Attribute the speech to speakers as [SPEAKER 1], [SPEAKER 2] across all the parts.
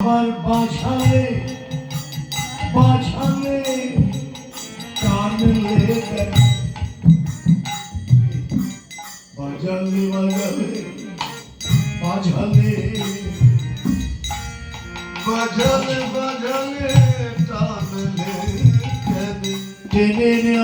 [SPEAKER 1] আমার বাঝালে বাঝালে কানলে বাজালে বাজালে বাঝালে
[SPEAKER 2] বাজালে বাজালে টানলে
[SPEAKER 1] টেনে নে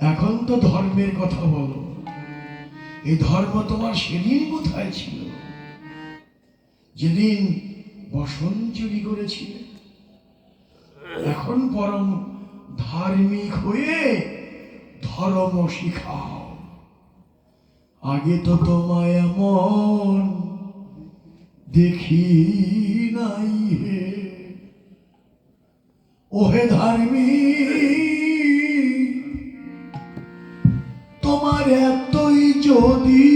[SPEAKER 1] এখন তো ধর্মের কথা বলো এই ধর্ম তোমার সেদিন কোথায় ছিল যেদিন বসন চুরি করেছিলে এখন পরম ধার্মিক হয়ে ধর্ম শিখাও। আগে তো তোমায় এমন দেখি নাই হে। ওহে ধার্মিক তোমার এতই যদি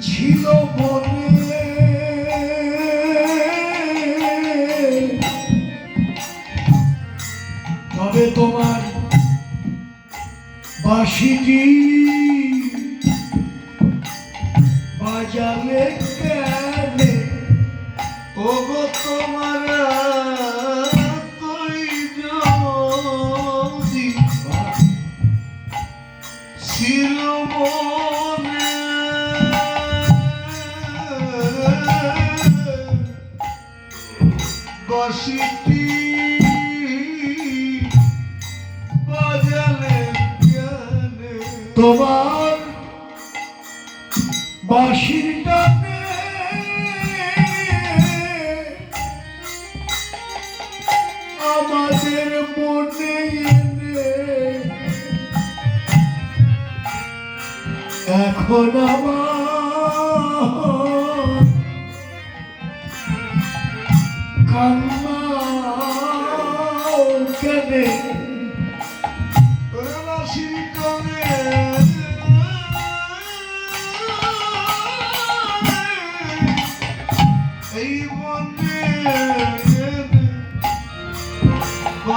[SPEAKER 1] ছিল মনে, তবে তোমার বাসিটি বাজালে কেনে?
[SPEAKER 2] ওগো তোমার তুই
[SPEAKER 1] তোমার বাঁশির আমাদের মনে এখন আমার কান্না কেনে?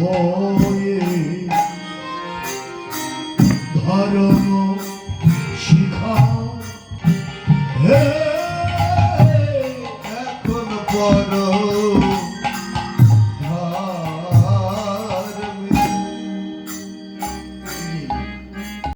[SPEAKER 2] ভয়ে ধারণ শিখা। হে এখন
[SPEAKER 1] পর